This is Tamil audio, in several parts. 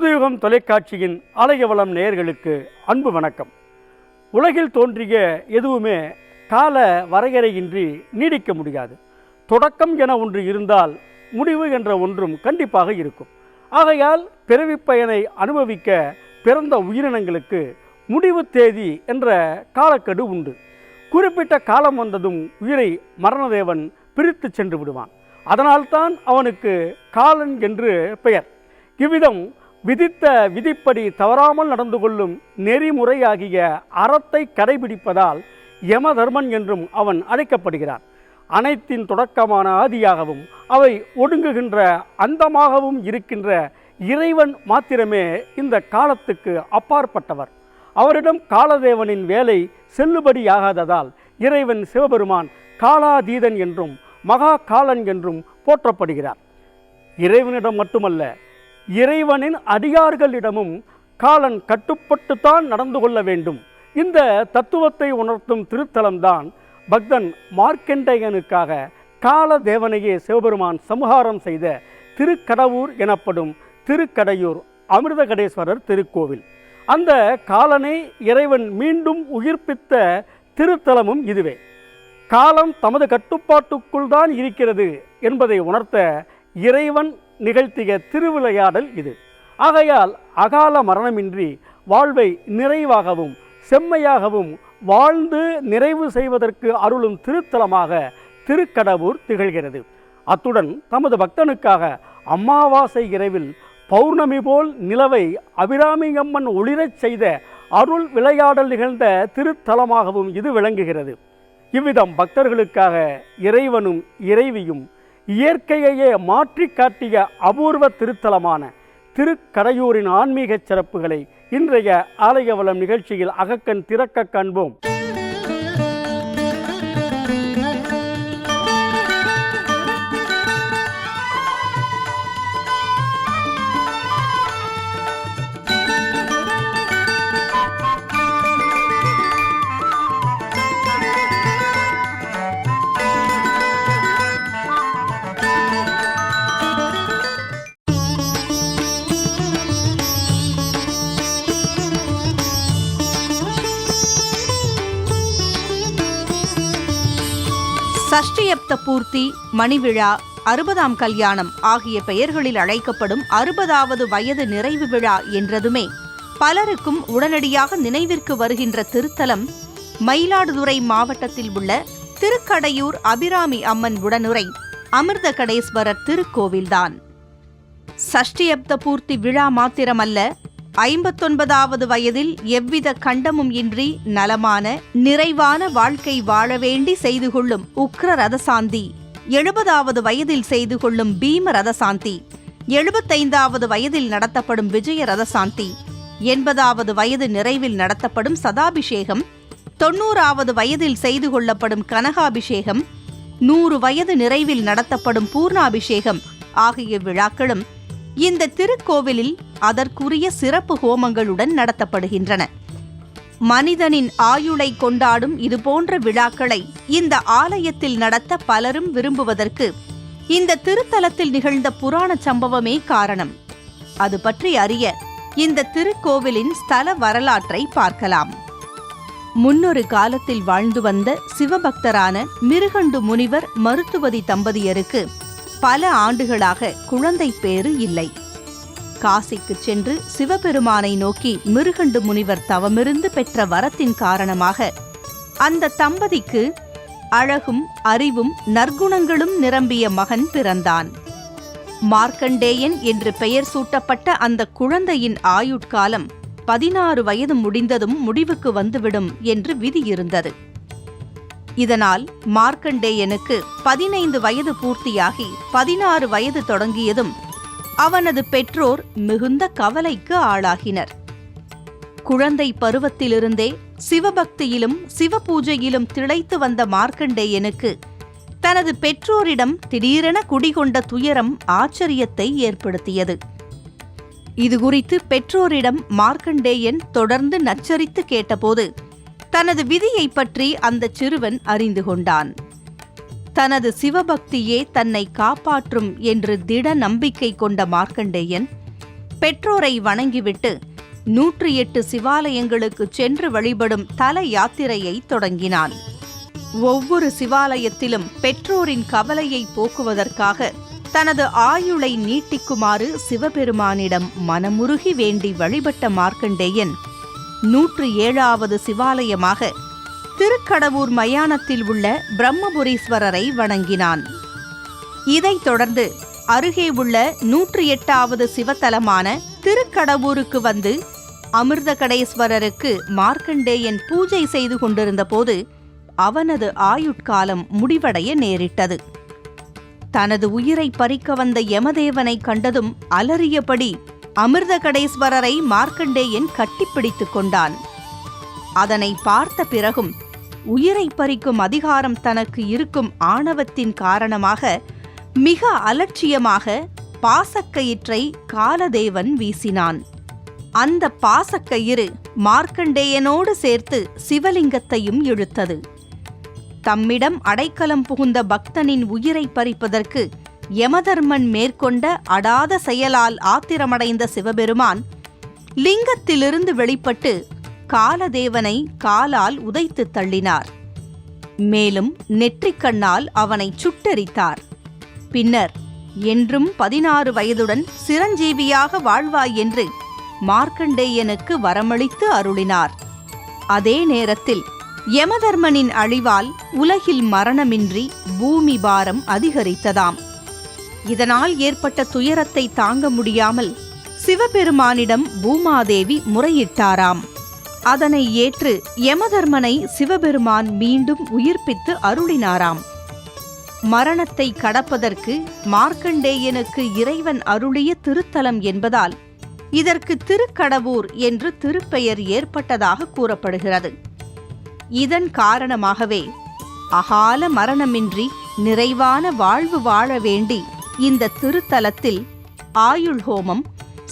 புதுயுகம் தொலைக்காட்சியின் அலையவளம் நேயர்களுக்கு அன்பு வணக்கம். உலகில் தோன்றிய எதுவுமே கால வரையறையின்றி நீடிக்க முடியாது. தொடக்கம் என ஒன்று இருந்தால் முடிவு என்ற ஒன்றும் கண்டிப்பாக இருக்கும். ஆகையால் பிறவி பயனை அனுபவிக்க பிறந்த உயிரினங்களுக்கு முடிவு தேதி என்ற காலக்கெடு உண்டு. குறிப்பிட்ட காலம் வந்ததும் உயிரை மரணதேவன் பிரித்து சென்று விடுவான். அதனால்தான் அவனுக்கு காலன் என்று பெயர். இவ்விதம் விதித்த விதிப்படி தவறாமல் நடந்து கொள்ளும் நெறிமுறையாகிய அறத்தை கடைபிடிப்பதால் யமதர்மன் என்றும் அவன் அழைக்கப்படுகிறான். அனைத்தின் தொடக்கமான ஆதியாகவும் அவை ஒடுங்குகின்ற அந்தமாகவும் இருக்கின்ற இறைவன் மாத்திரமே இந்த காலத்துக்கு அப்பாற்பட்டவர். அவரிடம் காலதேவனின் வேலை செல்லுபடியாகாததால் இறைவன் சிவபெருமான் காலாதீதன் என்றும் மகா காலன் என்றும் போற்றப்படுகிறார். இறைவனிடம் மட்டுமல்ல இறைவனின் அடியார்களிடமும் காலன் கட்டுப்பட்டுத்தான் நடந்து கொள்ள வேண்டும். இந்த தத்துவத்தை உணர்த்தும் திருத்தலம்தான் பக்தன் மார்க்கண்டையனுக்காக கால தேவனையே சிவபெருமான் சமுகாரம் செய்த திருக்கடவூர் எனப்படும் திருக்கடையூர் அமிர்தகடேஸ்வரர் திருக்கோவில். அந்த காலனை இறைவன் மீண்டும் உயிர்ப்பித்த திருத்தலமும் இதுவே. காலம் தமது கட்டுப்பாட்டுக்குள் தான் இருக்கிறது என்பதை உணர்த்த இறைவன் நிகழ்த்திய திருவிளையாடல் இது. ஆகையால் அகால மரணமின்றி வாழ்வை நிறைவாகவும் செம்மையாகவும் வாழ்ந்து நிறைவு செய்வதற்கு அருளும் திருத்தலமாக திருக்கடவுர் திகழ்கிறது. அத்துடன் தமது பக்தனுக்காக அமாவாசை இரவில் பௌர்ணமி போல் நிலவை அபிராமியம்மன் ஒளிரச் செய்த அருள் விளையாடல் நிகழ்ந்த திருத்தலமாகவும் இது விளங்குகிறது. இவ்விதம் பக்தர்களுக்காக இறைவனும் இறைவியும் இயற்கையையே மாற்றி காட்டிய அபூர்வ திருத்தலமான திருக்கடையூரின் ஆன்மீக சிறப்புகளை இன்றைய ஆலயவளம் நிகழ்ச்சியில் அகக்கண் திறக்க காண்போம். சஷ்டியப்த பூர்த்தி மணிவிழா அறுபதாம் கல்யாணம் ஆகிய பெயர்களில் அழைக்கப்படும் அறுபதாவது வயது நிறைவு விழா என்றதுமே பலருக்கும் உடனடியாக நினைவிற்கு வருகின்ற திருத்தலம் மயிலாடுதுறை மாவட்டத்தில் உள்ள திருக்கடையூர் அபிராமி அம்மன் உடனுரை அமிர்த கடேஸ்வரர் திருக்கோவில்தான். சஷ்டியப்த பூர்த்தி விழா மாத்திரமல்ல ஐம்பத்தொன்பதாவது வயதில் எவ்வித கண்டமும் இன்றி நலமான நிறைவான வாழ்க்கை வாழ வேண்டி செய்து கொள்ளும் உக்ர ரதசாந்தி. எழுபதாவது வயதில் செய்து கொள்ளும் பீம ரதசாந்தி. எழுபத்தைந்தாவது வயதில் நடத்தப்படும் விஜய ரதசாந்தி. எண்பதாவது வயது நிறைவில் நடத்தப்படும் சதாபிஷேகம். தொண்ணூறாவது வயதில் செய்து கொள்ளப்படும் கனகாபிஷேகம். நூறு வயது நிறைவில் நடத்தப்படும் பூர்ணாபிஷேகம். ஆகிய விழாக்களும் இந்த திருக்கோவிலில் அதற்குரிய சிறப்பு ஹோமங்களுடன் நடத்தப்படுகின்றன. மனிதனின் ஆயுளை கொண்டாடும் இதுபோன்ற விழாக்களை இந்த ஆலயத்தில் நடத்த பலரும் விரும்புவதற்கு இந்த திருத்தலத்தில் நிகழ்ந்த புராண சம்பவமே காரணம். அது பற்றி அறிய இந்த திருக்கோவிலின் ஸ்தல வரலாற்றை பார்க்கலாம். முன்னொரு காலத்தில் வாழ்ந்து வந்த சிவபக்தரான மிருகண்டு முனிவர் மருத்துவதி தம்பதியருக்கு பல ஆண்டுகளாக குழந்தை பேறு இல்லை. காசிக்கு சென்று சிவபெருமானை நோக்கி மிருகண்டு முனிவர் தவமிருந்து பெற்ற வரத்தின் காரணமாக அந்த தம்பதிக்கு அழகும் அறிவும் நற்குணங்களும் நிரம்பிய மகன் பிறந்தான். மார்க்கண்டேயன் என்று பெயர் சூட்டப்பட்ட அந்த குழந்தையின் ஆயுட்காலம் பதினாறு வயது முடிந்ததும் முடிவுக்கு வந்துவிடும் என்று விதி இருந்தது. இதனால் மார்க்கண்டேயனுக்கு பதினைந்து வயது பூர்த்தியாகி பதினாறு வயது தொடங்கியதும் அவனது பெற்றோர் மிகுந்த கவலைக்கு ஆளாகினர். குழந்தை பருவத்திலிருந்தே சிவபக்தியிலும் சிவபூஜையிலும் திளைத்து வந்த மார்க்கண்டேயனுக்கு தனது பெற்றோரிடம் திடீரென குடிகொண்ட துயரம் ஆச்சரியத்தை ஏற்படுத்தியது. இதுகுறித்து பெற்றோரிடம் மார்க்கண்டேயன் தொடர்ந்து நச்சரித்து கேட்டபோது தனது விதியை பற்றி அந்த சிறுவன் அறிந்து கொண்டான். தனது சிவபக்தியே தன்னை காப்பாற்றும் என்று திட நம்பிக்கை கொண்ட மார்க்கண்டேயன் பெற்றோரை வணங்கிவிட்டு நூற்றி எட்டு சிவாலயங்களுக்கு சென்று வழிபடும் தல யாத்திரையை தொடங்கினான். ஒவ்வொரு சிவாலயத்திலும் பெற்றோரின் கவலையை போக்குவதற்காக தனது ஆயுளை நீட்டிக்குமாறு சிவபெருமானிடம் மனமுருகி வேண்டி வழிபட்ட மார்க்கண்டேயன் நூற்று ஏழாவது சிவாலயமாக திருக்கடவூர் மயானத்தில் உள்ள பிரம்மபுரீஸ்வரரை வணங்கினான். இதைத் தொடர்ந்து அருகே உள்ள நூற்று எட்டாவது சிவத்தலமான திருக்கடவூருக்கு வந்து அமிர்தகடேஸ்வரருக்கு மார்க்கண்டேயன் பூஜை செய்து கொண்டிருந்தபோது அவனது ஆயுட்காலம் முடிவடைய நேரிட்டது. தனது உயிரை பறிக்க வந்த யமதேவனை கண்டதும் அலறியபடி அமிர்தகடேஸ்வரரை மார்க்கண்டேயன் கட்டிப்பிடித்துக் கொண்டான். அதனை பார்த்த பிறகும் உயிரை பறிக்கும் அதிகாரம் தனக்கு இருக்கும் ஆணவத்தின் காரணமாக மிக அலட்சியமாக பாசக்கயிற்றை காலதேவன் வீசினான். அந்த பாசக்கயிறு மார்க்கண்டேயனோடு சேர்த்து சிவலிங்கத்தையும் இழுத்தது. தம்மிடம் அடைக்கலம் புகுந்த பக்தனின் உயிரை பறிப்பதற்கு யமதர்மன் மேற்கொண்ட அடாத செயலால் ஆத்திரமடைந்த சிவபெருமான் லிங்கத்திலிருந்து வெளிப்பட்டு காலதேவனை காலால் உதைத்து தள்ளினார். மேலும் நெற்றிக்கண்ணால் அவனை சுட்டெரித்தார். பின்னர் என்றும் பதினாறு வயதுடன் சிரஞ்சீவியாக வாழ்வாய் என்று மார்க்கண்டேயனுக்கு வரமளித்து அருளினார். அதே நேரத்தில் யமதர்மனின் அழிவால் உலகில் மரணமின்றி பூமி பாரம் அதிகரித்ததாம். இதனால் ஏற்பட்ட துயரத்தை தாங்க முடியாமல் சிவபெருமானிடம் பூமாதேவி முறையிட்டாராம். அதனை ஏற்று யமதர்மனை சிவபெருமான் மீண்டும் உயிர்ப்பித்து அருளினாராம். மரணத்தை கடப்பதற்கு மார்க்கண்டேயனுக்கு இறைவன் அருளிய திருத்தலம் என்பதால் இதற்கு திருக்கடவூர் என்று திருப்பெயர் ஏற்பட்டதாக கூறப்படுகிறது. இதன் காரணமாகவே அகால மரணமின்றி நிறைவான வாழ்வு வாழ வேண்டி இந்த திருத்தலத்தில் ஆயுள் ஹோமம்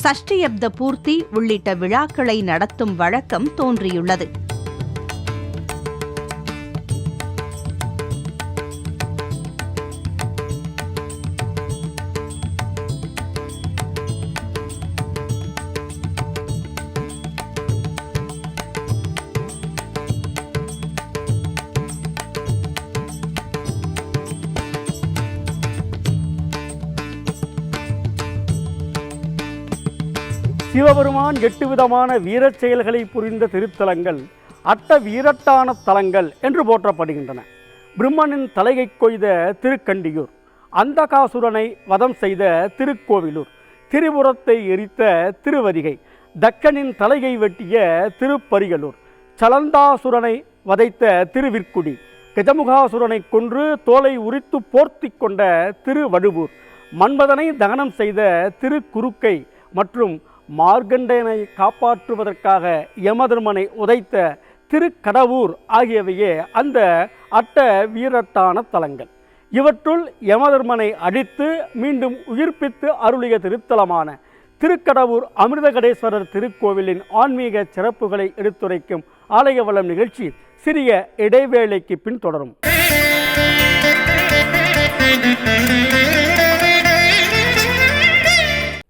சஷ்டியப்த பூர்த்தி உள்ளிட்ட விழாக்களை நடத்தும் வழக்கம் தோன்றியுள்ளது. சிவபெருமான் எட்டு விதமான வீரச் செயல்களை புரிந்த திருத்தலங்கள் அட்ட வீரட்டான தலங்கள் என்று போற்றப்படுகின்றன. பிரம்மனின் தலையை கொய்த திருக்கண்டியூர் அந்தகாசுரனை வதம் செய்த திருக்கோவிலூர் திரிபுரத்தை எரித்த திருவதிகை தக்கனின் தலையை வெட்டிய திருப்பரிகளூர் சலந்தாசுரனை வதைத்த திருவிற்குடி கஜமுகாசுரனை கொன்று தோலை உரித்து போர்த்தி கொண்ட திருவடுவூர் மன்மதனை தகனம் செய்த திருக்குறுக்கை மற்றும் மார்கண்டேயனை காப்பாற்றுவதற்காக யமதர்மனை உதைத்த திருக்கடவூர் ஆகியவையே அந்த அட்ட வீரட்டான தலங்கள். இவற்றுள் யமதர்மனை அடித்து மீண்டும் உயிர்ப்பித்து அருளிய திருத்தலமான திருக்கடவூர் அமிர்தகடேஸ்வரர் திருக்கோவிலின் ஆன்மீக சிறப்புகளை எடுத்துரைக்கும் ஆலய வளம் நிகழ்ச்சி சிறிய இடைவேளைக்கு பின் தொடரும்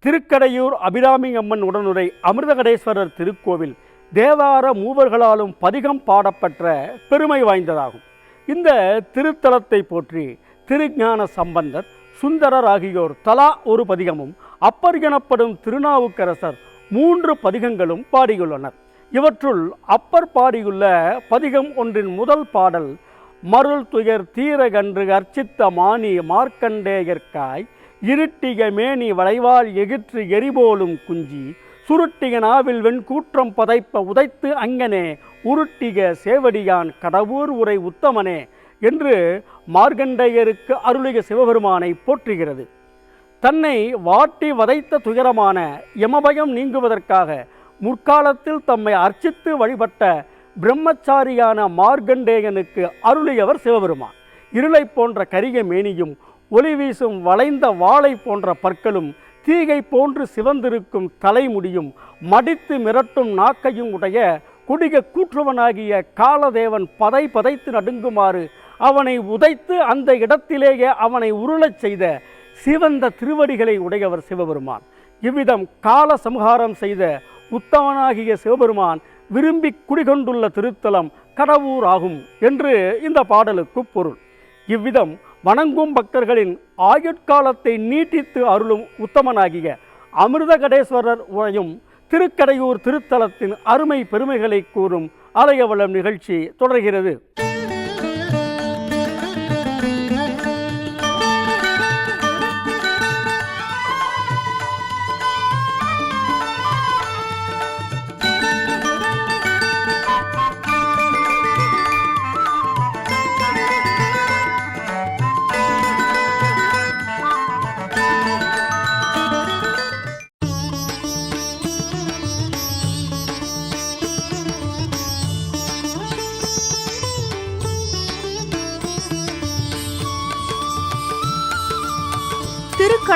திருக்கடையூர் அபிராமி அம்மன் உடனுரை அமிர்தகடேஸ்வரர் திருக்கோவில் தேவார மூவர்களாலும் பதிகம் பாடப்பெற்ற பெருமை வாய்ந்ததாகும். இந்த திருத்தலத்தை போற்றி திருஞான சம்பந்தர் சுந்தரர் ஆகியோர் தலா ஒரு பதிகமும் அப்பர் எனப்படும் திருநாவுக்கரசர் மூன்று பதிகங்களும் பாடியுள்ளனர். இவற்றுள் அப்பர் பாடியுள்ள பதிகம் ஒன்றின் முதல் பாடல் மருள் துயர் தீரகன்று அர்ச்சித்த மானி மார்க்கண்டேயர்க்காய் இருட்டிக மேனி வளைவால் எகிற்று எரிபோலும் குஞ்சி. சுருட்டிக நாவில் வெண்கூற்றம் பதைப்ப உதைத்து அங்கனே உருட்டிக சேவடியான் கடவுர் உரை உத்தமனே என்று மார்கண்டையருக்கு அருளிக சிவபெருமானை போற்றுகிறது. தன்னை வாட்டி வதைத்த துயரமான யமபயம் நீங்குவதற்காக முற்காலத்தில் தம்மை அர்ச்சித்து வழிபட்ட பிரம்மச்சாரியான மார்கண்டேயனுக்கு அருளியவர் சிவபெருமான். இருளை போன்ற கரிய மேனியும் ஒளி வீசும் வளைந்த வாளை போன்ற பற்களும் தீகை போன்று சிவந்திருக்கும் தலைமுடியும் மடித்து மிரட்டும் நாக்கையும் உடைய குடிக கூற்றுவனாகிய காலதேவன் பதை பதைத்து நடுங்குமாறு அவனை உதைத்து அந்த இடத்திலேயே அவனை உருளச் செய்த சிவந்த திருவடிகளை உடையவர் சிவபெருமான். இவ்விதம் கால சம்ஹாரம் செய்த உத்தமனாகிய சிவபெருமான் விரும்பி குடிகொண்டுள்ள திருத்தலம் கடவுர் ஆகும் என்று இந்த பாடலுக்கு பொருள். இவ்விதம் வணங்கும் பக்தர்களின் ஆயுட்காலத்தை நீட்டித்து அருளும் உத்தமனாகிய அமிர்தகடேஸ்வரர் உழையும் திருக்கடையூர் திருத்தலத்தின் அருமை பெருமைகளை கூறும் அலையவளம் நிகழ்ச்சி தொடர்கிறது.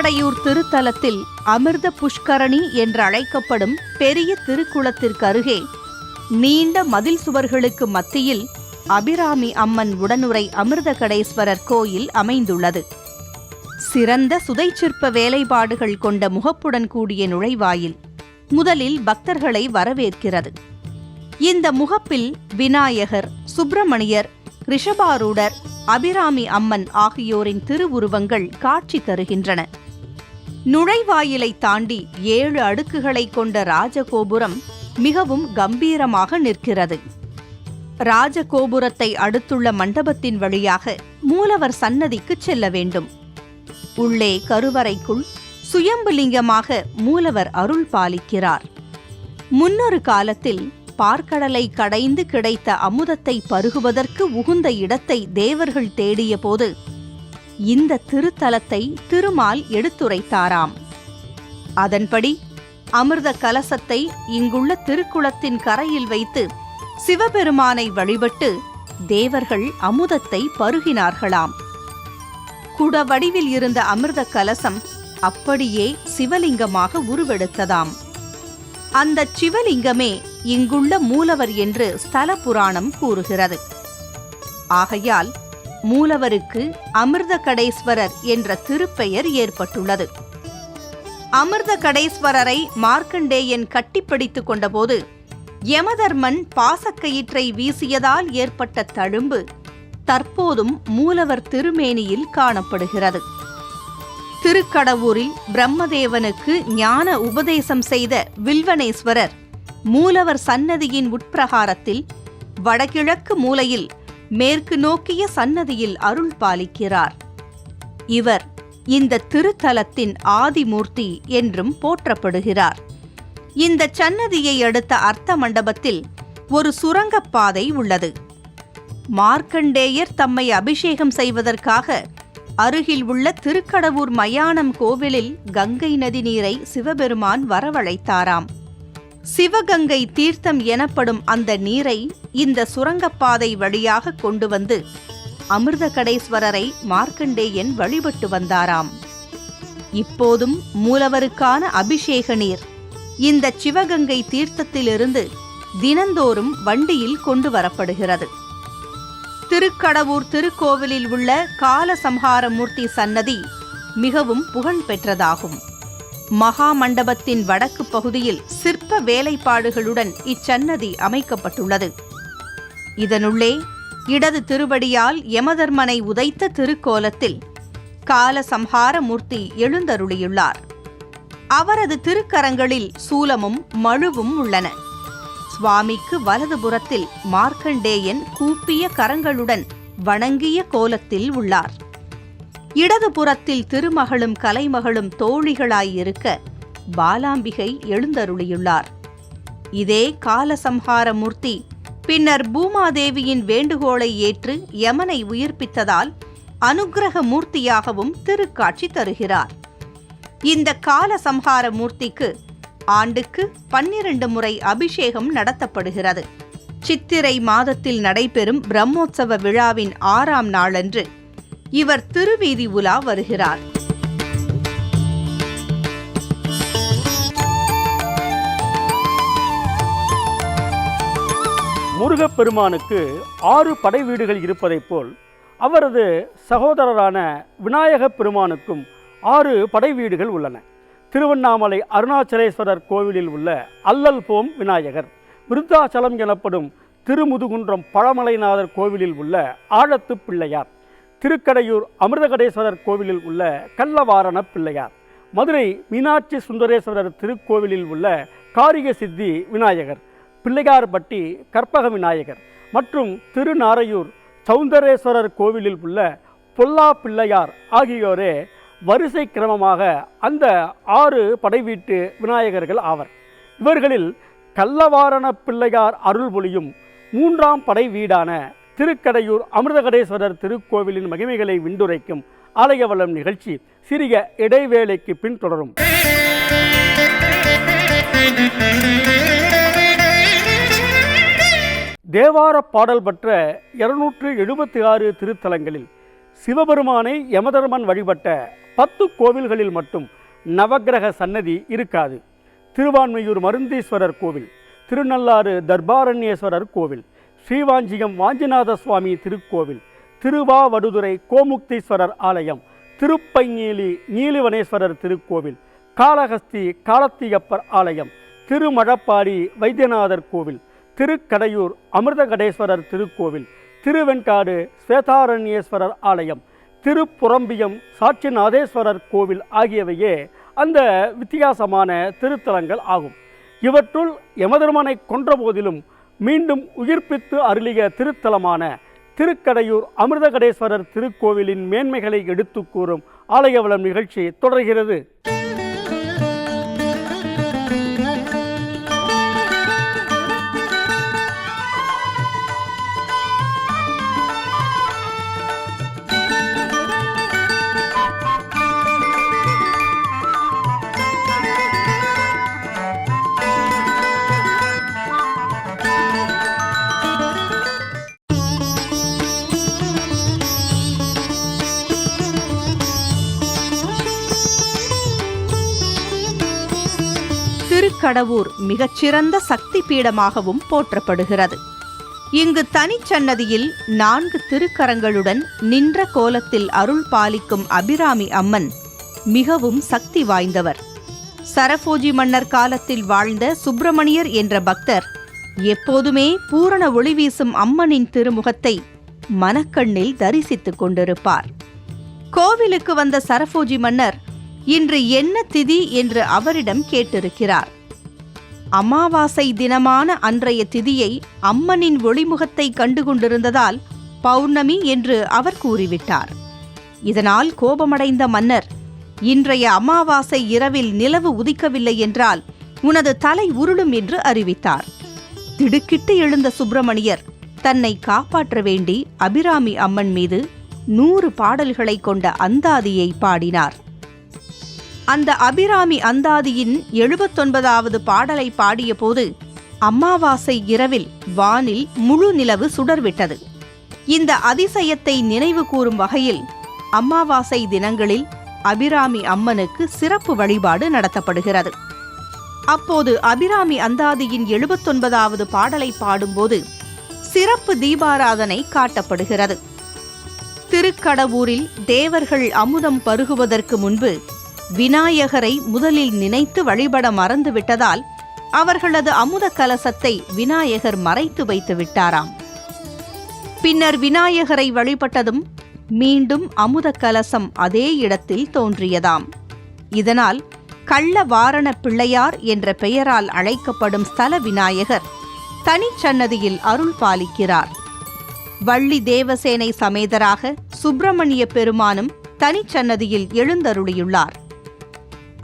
திருக்கடையூர் திருத்தலத்தில் அமிர்த புஷ்கரணி என்று அழைக்கப்படும் பெரிய திருக்குளத்திற்கு அருகே நீண்ட மதில் சுவர்களுக்கு மத்தியில் அபிராமி அம்மன் உடனுரை அமிர்தகடேஸ்வரர் கோயில் அமைந்துள்ளது. சிறந்த சுதைச்சிற்ப வேலைப்பாடுகள் கொண்ட முகப்புடன் கூடிய நுழைவாயில் முதலில் பக்தர்களை வரவேற்கிறது. இந்த முகப்பில் விநாயகர் சுப்பிரமணியர் ரிஷபாரூடர் அபிராமி அம்மன் ஆகியோரின் திருவுருவங்கள் காட்சி தருகின்றன. நுழைவாயிலை தாண்டி ஏழு அடுக்குகளை கொண்ட ராஜகோபுரம் மிகவும் கம்பீரமாக நிற்கிறது. ராஜகோபுரத்தை அடுத்துள்ள மண்டபத்தின் வழியாக மூலவர் சன்னதிக்கு செல்ல வேண்டும். உள்ளே கருவறைக்குள் சுயம்புலிங்கமாக மூலவர் அருள் பாலிக்கிறார். முன்னொரு காலத்தில் பார்க்கடலை கடைந்து கிடைத்த அமுதத்தை பருகுவதற்கு உகுந்த இடத்தை தேவர்கள் தேடிய போது இந்த திருத்தலத்தை திருமால் எடுத்துரைத்தாராம். அதன்படி அமிர்த கலசத்தை இங்குள்ள திருக்குளத்தின் கரையில் வைத்து சிவபெருமானை வழிபட்டு தேவர்கள் அமுதத்தை பருகினார்களாம். குட வடிவில் இருந்த அமிர்த கலசம் அப்படியே சிவலிங்கமாக உருவெடுத்ததாம். அந்த சிவலிங்கமே இங்குள்ள மூலவர் என்று ஸ்தல புராணம் கூறுகிறது. ஆகையால் மூலவருக்கு அமிர்த கடேஸ்வரர் என்ற திருப்பெயர் ஏற்பட்டுள்ளது. அமிர்த கடேஸ்வரரை மார்க்கண்டேயன் கட்டிப்பிடித்துக் கொண்டபோது யமதர்மன் பாசக்கயிற்றை வீசியதால் ஏற்பட்ட தழும்பு தற்போதும் மூலவர் திருமேனியில் காணப்படுகிறது. திருக்கடவூரில் பிரம்மதேவனுக்கு ஞான உபதேசம் செய்த வில்வனேஸ்வரர் மூலவர் சன்னதியின் உட்பிரகாரத்தில் வடகிழக்கு மூலையில் மேற்கு நோக்கிய சன்னதியில் அருள் பாலிக்கிறார். இவர் இந்த திருத்தலத்தின் ஆதிமூர்த்தி என்றும் போற்றப்படுகிறார். இந்த சன்னதியை அடுத்த அர்த்த மண்டபத்தில் ஒரு சுரங்கப்பாதை உள்ளது. மார்க்கண்டேயர் தம்மை அபிஷேகம் செய்வதற்காக அருகில் உள்ள திருக்கடவூர் மயானம் கோவிலில் கங்கை நதி நீரை சிவபெருமான் வரவழைத்தாராம். சிவகங்கை தீர்த்தம் எனப்படும் அந்த நீரை இந்த சுரங்கப்பாதை வழியாக கொண்டு வந்து அமிர்தகடேஸ்வரரை மார்க்கண்டேயன் வழிபட்டு வந்தாராம். இப்போதும் மூலவருக்கான அபிஷேக நீர் இந்த சிவகங்கை தீர்த்தத்திலிருந்து தினந்தோறும் வண்டியில் கொண்டு வரப்படுகிறது. திருக்கடவூர் திருக்கோவிலில் உள்ள காலசம்ஹாரமூர்த்தி சன்னதி மிகவும் புகழ்பெற்றதாகும் மகா மண்டபத்தின் வடக்கு பகுதியில் சிற்ப வேலைப்பாடுகளுடன் இச்சன்னதி அமைக்கப்பட்டுள்ளது. இதனுள்ளே இடது திருவடியால் யமதர்மனை உதைத்த திருக்கோலத்தில் காலசம்ஹார மூர்த்தி எழுந்தருளியுள்ளார். அவரது திருக்கரங்களில் சூலமும் மழுவும் உள்ளன. சுவாமிக்கு வலதுபுறத்தில் மார்க்கண்டேயன் கூப்பிய கரங்களுடன் வணங்கிய கோலத்தில் உள்ளார். இடதுபுறத்தில் திருமகளும் கலைமகளும் தோழிகளாயிருக்க பாலாம்பிகை எழுந்தருளியுள்ளார். இதே காலசம்ஹார மூர்த்தி பின்னர் பூமாதேவியின் வேண்டுகோளை ஏற்று யமனை உயிர்ப்பித்ததால் அனுக்கிரக மூர்த்தியாகவும் திருக்காட்சி தருகிறார். இந்த கால சம்ஹார மூர்த்திக்கு ஆண்டுக்கு பன்னிரண்டு முறை அபிஷேகம் நடத்தப்படுகிறது. சித்திரை மாதத்தில் நடைபெறும் பிரம்மோற்சவ விழாவின் ஆறாம் நாளன்று இவர் திருவீதி உலா வருகிறார். முருகப்பெருமானுக்கு ஆறு படை வீடுகள் இருப்பதைப் போல் அவரது சகோதரரான விநாயகப் பெருமானுக்கும் ஆறு படை வீடுகள் உள்ளன. திருவண்ணாமலை அருணாச்சலேஸ்வரர் கோவிலில் உள்ள அல்லல் போம் விநாயகர் விருத்தாச்சலம் எனப்படும் திருமுதுகுன்றம் பழமலைநாதர் கோவிலில் உள்ள ஆழத்து பிள்ளையார் திருக்கடையூர் அமிர்தகடேஸ்வரர் கோவிலில் உள்ள கள்ளவாரண பிள்ளையார் மதுரை மீனாட்சி சுந்தரேஸ்வரர் திருக்கோவிலில் உள்ள காரிக சித்தி விநாயகர் பிள்ளையார்பட்டி கற்பக விநாயகர் மற்றும் திருநாரையூர் சௌந்தரேஸ்வரர் கோவிலில் உள்ள பொல்லா பிள்ளையார் ஆகியோரே வரிசை கிரமமாக அந்த ஆறு படைவீட்டு விநாயகர்கள் ஆவர். இவர்களில் கள்ளவாரண பிள்ளையார் அருள்பொழியும் மூன்றாம் படை வீடான திருக்கடையூர் அமிர்தகடேஸ்வரர் திருக்கோவிலின் மகிமைகளை விண்டுரைக்கும் ஆலயவளம் நிகழ்ச்சி சிறிய இடைவேளைக்கு பின் தொடரும். தேவார பாடல் பெற்ற இருநூற்று எழுபத்தி ஆறு திருத்தலங்களில் சிவபெருமானை யமதர்மன் வழிபட்ட பத்து கோவில்களில் மட்டும் நவக்கிரக சன்னதி இருக்காது. திருவான்மையூர் மருந்தீஸ்வரர் கோவில் திருநள்ளாறு தர்பாரண்யேஸ்வரர் கோவில் ஸ்ரீவாஞ்சியம் வாஞ்சிநாத சுவாமி திருக்கோவில் திருவாவடுதுறை கோமுக்தீஸ்வரர் ஆலயம் திருப்பைநீலி நீலிவனேஸ்வரர் திருக்கோவில் காளஹஸ்தி காலத்தியப்பர் ஆலயம் திருமழப்பாடி வைத்தியநாதர் கோவில் திருக்கடையூர் அமிர்தகடேஸ்வரர் திருக்கோவில் திருவெண்காடு ஸ்வேதாரண்யேஸ்வரர் ஆலயம் திருப்புறம்பியம் சாட்சிநாதேஸ்வரர் கோவில் ஆகியவையே அந்த வித்தியாசமான திருத்தலங்கள் ஆகும். இவற்றுள் யமதர்மனை கொன்ற போதிலும் மீண்டும் உயிர்ப்பித்து அருளிய திருத்தலமான திருக்கடையூர் அமிர்தகடேஸ்வரர் திருக்கோவிலின் மேன்மைகளை எடுத்துக் கூறும் ஆலயவளம் நிகழ்ச்சி தொடர்கிறது. திருக்கடவூர் மிகச்சிறந்த சக்தி பீடமாகவும் போற்றப்படுகிறது. இங்கு தனிச்சன்னதியில் நான்கு திருக்கரங்களுடன் நின்ற கோலத்தில் அருள் பாலிக்கும் அபிராமி அம்மன் மிகவும் சக்தி வாய்ந்தவர். சரபோஜி மன்னர் காலத்தில் வாழ்ந்த சுப்பிரமணியர் என்ற பக்தர் எப்போதுமே பூரண ஒளி வீசும் அம்மனின் திருமுகத்தை மனக்கண்ணில் தரிசித்துக் கொண்டிருப்பார். கோவிலுக்கு வந்த சரபோஜி மன்னர் இன்று என்ன திதி என்று அவரிடம் கேட்டிருக்கிறார். அமாவாசை தினமான அன்றைய திதியை அம்மனின் ஒளிமுகத்தை கண்டுகொண்டிருந்ததால் பௌர்ணமி என்று அவர் கூறிவிட்டார். இதனால் கோபமடைந்த மன்னர் இன்றைய அமாவாசை இரவில் நிலவு உதிக்கவில்லை என்றால் உனது தலை உருளும் என்று அறிவித்தார். திடுக்கிட்டு எழுந்த சுப்பிரமணியர் தன்னை காப்பாற்ற வேண்டி அபிராமி அம்மன் மீது நூறு பாடல்களை கொண்ட அந்தாதியை பாடினார். அந்த அபிராமி அந்தாதியின் எழுபத்தொன்பதாவது பாடலை பாடியபோது அமாவாசை இரவில் வானில் முழு நிலவு சுடர்விட்டது. இந்த அதிசயத்தை நினைவு கூறும் வகையில் அமாவாசை தினங்களில் அபிராமி அம்மனுக்கு சிறப்பு வழிபாடு நடத்தப்படுகிறது. அப்போது அபிராமி அந்தாதியின் எழுபத்தொன்பதாவது பாடலை பாடும்போது சிறப்பு தீபாராதனை காட்டப்படுகிறது. திருக்கடவூரில் தேவர்கள் அமுதம் பருகுவதற்கு முன்பு விநாயகரை முதலில் நினைத்து வழிபட மறந்துவிட்டதால் அவர்களது அமுத கலசத்தை விநாயகர் மறைத்து வைத்து விட்டாராம். பின்னர் விநாயகரை வழிபட்டதும் மீண்டும் அமுத கலசம் அதே இடத்தில் தோன்றியதாம். இதனால் கள்ள வாரண பிள்ளையார் என்ற பெயரால் அழைக்கப்படும் ஸ்தல விநாயகர் தனிச்சன்னதியில் அருள் பாலிக்கிறார். வள்ளி தேவசேனை சமேதராக சுப்பிரமணிய பெருமானும் தனிச்சன்னதியில் எழுந்தருளியுள்ளார்.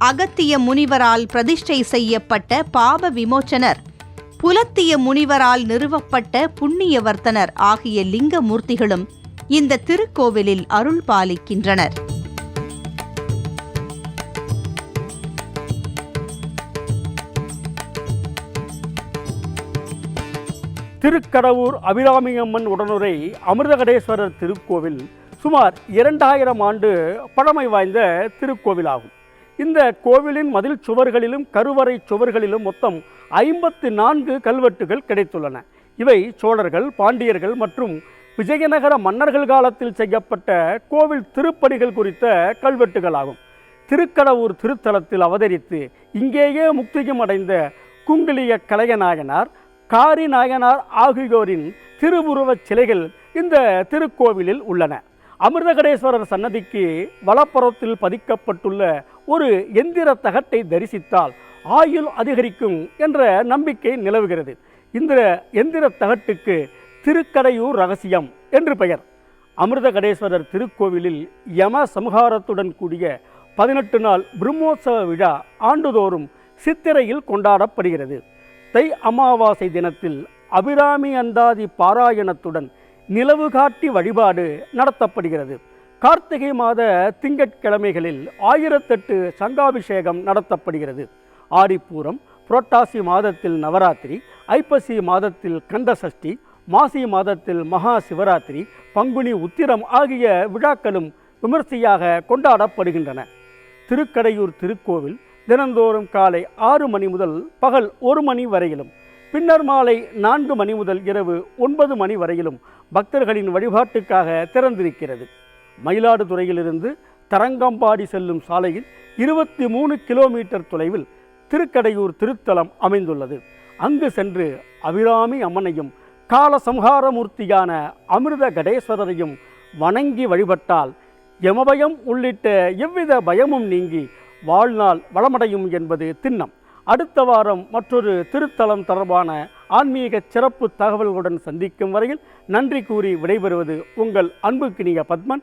அகத்திய முனிவரால் பிரதிஷ்டை செய்யப்பட்ட பாப விமோச்சனர் புலத்திய முனிவரால் நிறுவப்பட்ட புண்ணியவர்த்தனர் ஆகிய லிங்க மூர்த்திகளும் இந்த திருக்கோவிலில் அருள் பாலிக்கின்றனர். திருக்கடவூர் அபிராமியம்மன் உடனுரை அமிர்தகடேஸ்வரர் திருக்கோவில் சுமார் இரண்டாயிரம் ஆண்டு பழமை வாய்ந்த திருக்கோவிலாகும். இந்த கோவிலின் மதில் சுவர்களிலும் கருவறை சுவர்களிலும் மொத்தம் ஐம்பத்து நான்கு கல்வெட்டுகள் கிடைத்துள்ளன. இவை சோழர்கள் பாண்டியர்கள் மற்றும் விஜயநகர மன்னர்கள் காலத்தில் செய்யப்பட்ட கோவில் திருப்பணிகள் குறித்த கல்வெட்டுகளாகும். திருக்கடவூர் திருத்தலத்தில் அவதரித்து இங்கேயே முக்தியும் அடைந்த குங்குளிய கலையநாயனார் காரி நாயனார் ஆகியோரின் திருவுருவச் சிலைகள் இந்த திருக்கோவிலில் உள்ளன. அமிர்தகடேஸ்வரர் சன்னதிக்கு வலப்புறத்தில் பதிக்கப்பட்டுள்ள ஒரு எந்திர தகட்டை தரிசித்தால் ஆயுள் அதிகரிக்கும் என்ற நம்பிக்கை நிலவுகிறது. இந்த எந்திர தகட்டுக்கு திருக்கடையூர் ரகசியம் என்று பெயர். அமிர்தகடேஸ்வரர் திருக்கோவிலில் யம சம்ஹாரத்துடன் கூடிய பதினெட்டு நாள் பிரம்மோற்சவ விழா ஆண்டுதோறும் சித்திரையில் கொண்டாடப்படுகிறது. தை அமாவாசை தினத்தில் அபிராமி அந்தாதி பாராயணத்துடன் நிலவு காட்டி வழிபாடு நடத்தப்படுகிறது. கார்த்திகை மாத திங்கட்கிழமைகளில் ஆயிரத்தெட்டு சங்காபிஷேகம் நடத்தப்படுகிறது. ஆடிப்பூரம் புரட்டாசி மாதத்தில் நவராத்திரி ஐப்பசி மாதத்தில் கந்தசஷ்டி மாசி மாதத்தில் மகா சிவராத்திரி பங்குனி உத்திரம் ஆகிய விழாக்களும் விமர்சையாக கொண்டாடப்படுகின்றன. திருக்கடையூர் திருக்கோவில் தினந்தோறும் காலை ஆறு மணி முதல் பகல் ஒரு மணி வரையிலும் பின்னர் மாலை நான்கு மணி முதல் இரவு ஒன்பது மணி வரையிலும் பக்தர்களின் வழிபாட்டுக்காக திறந்திருக்கிறது. மயிலாடுதுறையிலிருந்து தரங்கம்பாடி செல்லும் சாலையில் இருபத்தி மூணு கிலோமீட்டர் தொலைவில் திருக்கடையூர் திருத்தலம் அமைந்துள்ளது. அங்கு சென்று அபிராமி அம்மனையும் காலசம்ஹாரமூர்த்தியான அமிர்த கடேஸ்வரரையும் வணங்கி வழிபட்டால் யமபயம் உள்ளிட்ட எவ்வித பயமும் நீங்கி வாழ்நாள் வளமடையும் என்பது திண்ணம். அடுத்த வாரம் மற்றொரு திருத்தலம் தொடர்பான ஆன்மீக சிறப்பு தகவல்களுடன் சந்திக்கும் வரையில் நன்றி கூறி விடைபெறுவது உங்கள் அன்புக்கினிய பத்மன்.